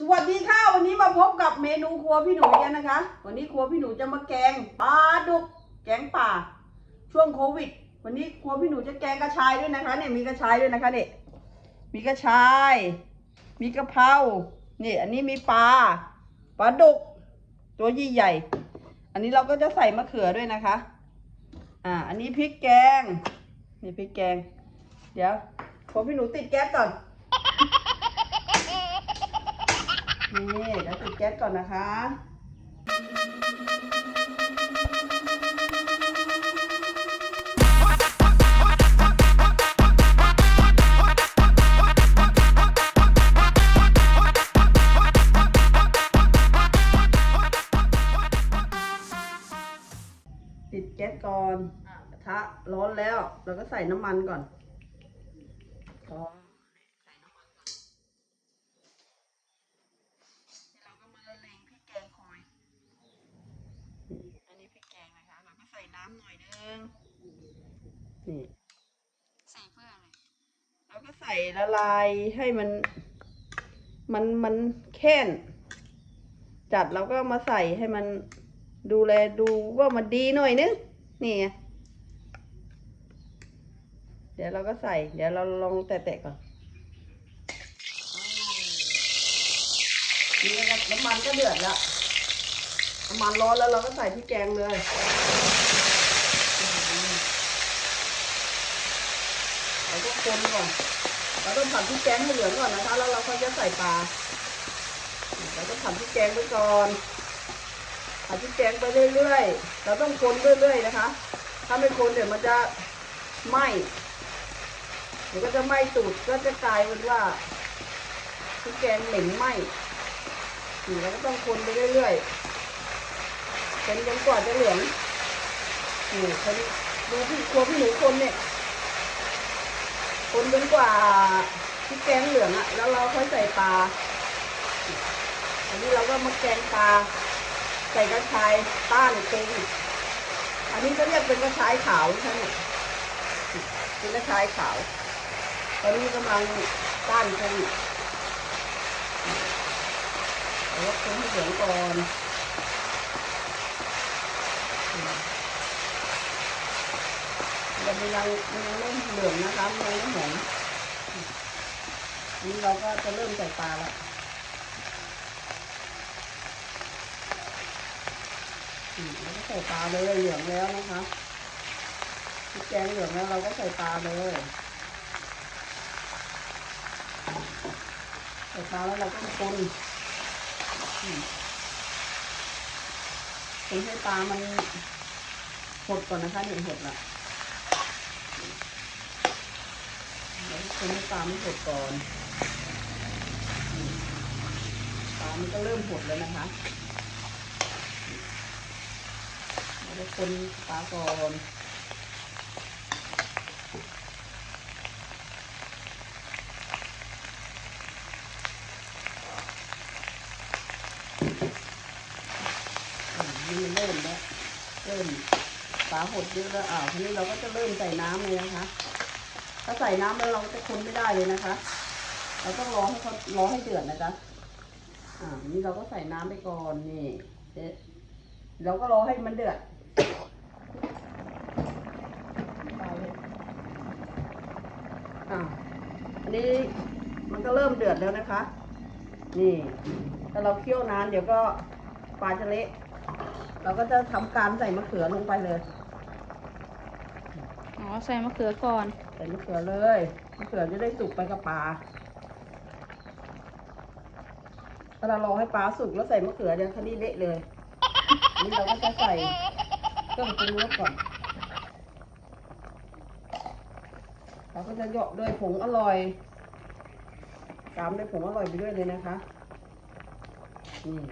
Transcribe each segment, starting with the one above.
สวัสดีค่ะ วันนี้มาพบกับเมนูครัวพี่หนูกันนะคะ วันนี้ครัวพี่หนูจะมาแกงปลาดุกแกงป่า ช่วงโควิด วันนี้ครัวพี่หนูจะแกงกระชายด้วยนะคะเนี่ยมีกระชายด้วยนะคะเนี่ยมีกระชาย มีกะเพรานี่อันนี้มีปลาปลาดุก ตัวใหญ่ๆอันนี้เราก็จะใส่มะเขือด้วยนะคะ อ่า อันนี้พริกแกงนี่พริกแกง เดี๋ยวครัวพี่หนูติดแก๊สก่อน นี่ เดี๋ยวติดแก๊สก่อนนะคะติดแก๊สก่อนกระทะร้อนแล้ว เราก็ใส่น้ำมันก่อนพอใส่น้ำมันก่อน เราก็มาละเลงพริกแกงคอยนี่อันนี้พริกแกงนะคะ เรา ก็ใส่น้ำหน่อยนึงนี่ใส่เพื่ออะไรเราก็ใส่ละลายให้มัน มันมันแค้นจัดเราก็มาใส่ให้มันดูแลดูว่ามันดีหน่อยนึงนี่ไงเดี๋ยวเราก็ใส่ เดี๋ยวเราลองแตะๆก่อนนี่นะครับน้ำมันก็เดือดแล้วน้ำมันร้อนแล้วเราก็ใส่พริกแกงเลยเราก็ คนก่อน เราต้องผัดพริกแกงให้เหลืองก่อนนะคะ แล้วเราค่อยจะใส่ปลา เราต้องผัดพริกแกงไปก่อนผัดพริกแกงไปเรื่อยๆ เราต้องคนเรื่อยๆนะคะ ถ้าไม่คนเดี๋ยวมันจะไหม้เดี๋ยวก็จะไหม้ตูดก็จะกลายเป็นว่าพริกแกงเหม็นไหม้เราก็ต้องคนไปเรื่อยๆจนจนกว่าจะเหลืองนี่คนดูพี่ครัวพี่หนูคนเนี่ย คนจนกว่าพริกแกงเหลืองอะแล้วเราค่อยใส่ปลา อันนี้เราก็มาแกงปลาใส่กระชายต้านโควิดอันนี้ก็เรียกเป็นกระชายขาวใช่ไหมเป็นกระชายขาว ตอนนี้กำลังต้านโควิดเอาว่าคนให้เหลืองก่อน เราไม่ยังมันยังไม่เหลืองนะคะมันยังไม่หอมนี่เราก็จะเริ่มใส่ปลาแล้วเราก็ใส่ปลาเลยเหลืองแล้วนะคะพริกแกงเหลืองแล้วเราก็ใส่ปลาเลยใส่ปลาแล้วเราก็คนคนให้ปลามันหดก่อนนะคะเนี่ยหดละแล้ว คนให้ปลามันหดก่อนปลามันก็เริ่มหดแล้วนะคะแล้วคนปลาก่อนนี่มันเริ่มแล้ว เริ่มปลาหดเยอะแล้วอ่าวทีนี้เราก็จะเริ่มใส่น้ำเลยนะคะ ถ้าใส่น้ำแล้วเราจะคนไม่ได้เลยนะคะ เราต้องรอให้เขารอให้เดือดนะจ๊ะอ่านี่เราก็ใส่น้ำไปก่อนนี่เอ๊ะเราก็รอให้มันเดือดอ่านนี้มันก็เริ่มเดือดแล้วนะคะ นี่ถ้าเราเคี่ยวนานเดี๋ยวก็ปลาจะเละ เราก็จะทำการใส่มะเขือลงไปเลย อ๋อใส่มะเขือก่อน ใส่มะเขือเลยมะเขือจะได้สุกไปกับปลาถ้าเรารอให้ปลาสุกแล้วใส่มะเขือเดี๋ยวคันนี้เละเลย นี่เราก็จะใส่เครื่องปรุงรสก่อน เราก็จะเหยาะด้วยผงอร่อยตามด้วยผงอร่อยไปด้วยเลยนะคะอืม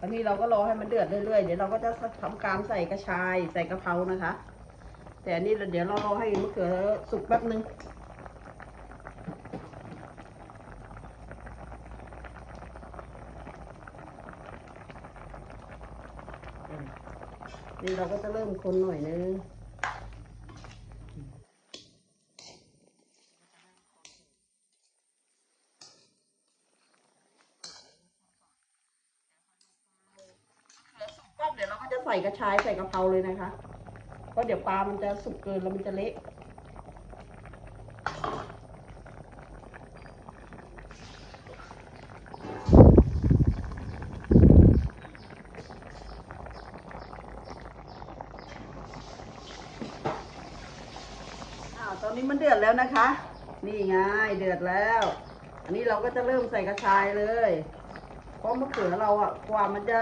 อันนี้เราก็รอให้มันเดือดเรื่อยๆ เดี๋ยวเราก็จะทำการใส่กระชายใส่กะเพรานะคะ แต่อันนี้เดี๋ยวเรารอให้มะเขือสุกแป๊บนึงนี่เราก็จะเริ่มคนหน่อยนึงเดี๋ยวเราก็จะใส่กระชายใส่กระเพราเลยนะคะ ราะเดี๋ยวปลามันจะสุกเกินแล้วมันจะเละตอนนี้มันเดือดแล้วนะคะ นี่ไงเดือดแล้ว อันนี้เราก็จะเริ่มใส่กระชายเลย เพราะมะเขือเราอะกว่ามันจะ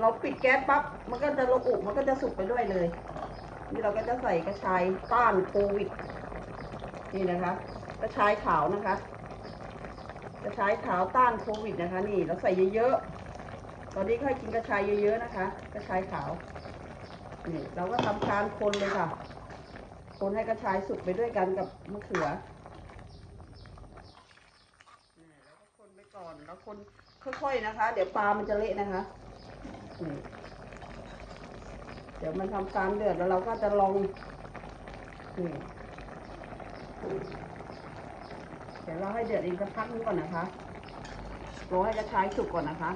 เราปิดแก๊สปั๊บ มันก็จะระอุ มันก็จะสุกไปด้วยเลย นี่เราก็จะใส่กระชายต้านโควิด นี่นะคะ กระชายขาวนะคะ กระชายขาวต้านโควิดนะคะ นี่เราใส่เยอะๆ ตอนนี้ค่อยกินกระชายเยอะๆนะคะ กระชายขาว นี่เราก็ทำการคนเลยค่ะ คนให้กระชายสุกไปด้วยกันกับมะเขือนี่แล้วก็คนไปก่อนแล้วคนค่อยๆนะคะ เดี๋ยวปลามันจะเละนะคะนี่ เดี๋ยวมันทำการเดือดแล้วเราก็จะลองนี่เดี๋ยวเราให้เดือดอีกสักพักนึงก่อนนะคะรอให้กระชายสุกก่อนนะคะ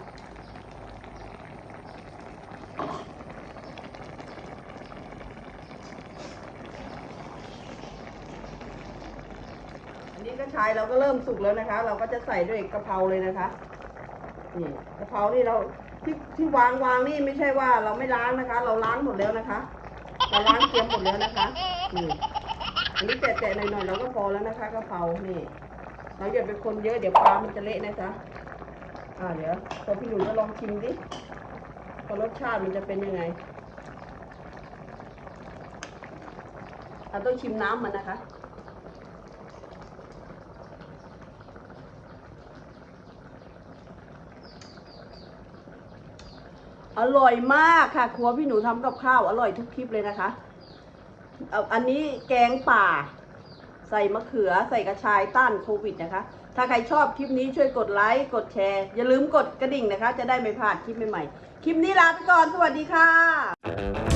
อันนี้กระชายเราก็เริ่มสุกแล้วนะคะ เราก็จะใส่ด้วยกะเพราเลยนะคะ นี่กะเพรานี่เรา ที่ที่วางวางนี่ไม่ใช่ว่าเราไม่ล้างนะคะ เราล้างหมดแล้วนะคะเราล้างเตรียมหมดแล้วนะคะนี่อันนี้แตะๆหน่อยๆเราก็พอแล้วนะคะกระเพรานี่เราอย่าเป็นคนเยอะเดี๋ยวปลามันจะเละนะจ๊ะอ่าเดี๋ยวพอพี่หนูจะลองชิมดิว่ารสชาติมันจะเป็นยังไงเราต้องชิมน้ำมันนะคะ อร่อยมากค่ะ ครัวพี่หนูทำกับข้าวอร่อยทุกคลิปเลยนะคะเอาอันนี้แกงป่า ใส่มะเขือใส่กระชายต้านโควิดนะคะ ถ้าใครชอบคลิปนี้ช่วยกดไลค์กดแชร์ อย่าลืมกดกระดิ่งนะคะ จะได้ไม่พลาดคลิปใหม่ๆ คลิปนี้ลาไปก่อนสวัสดีค่ะ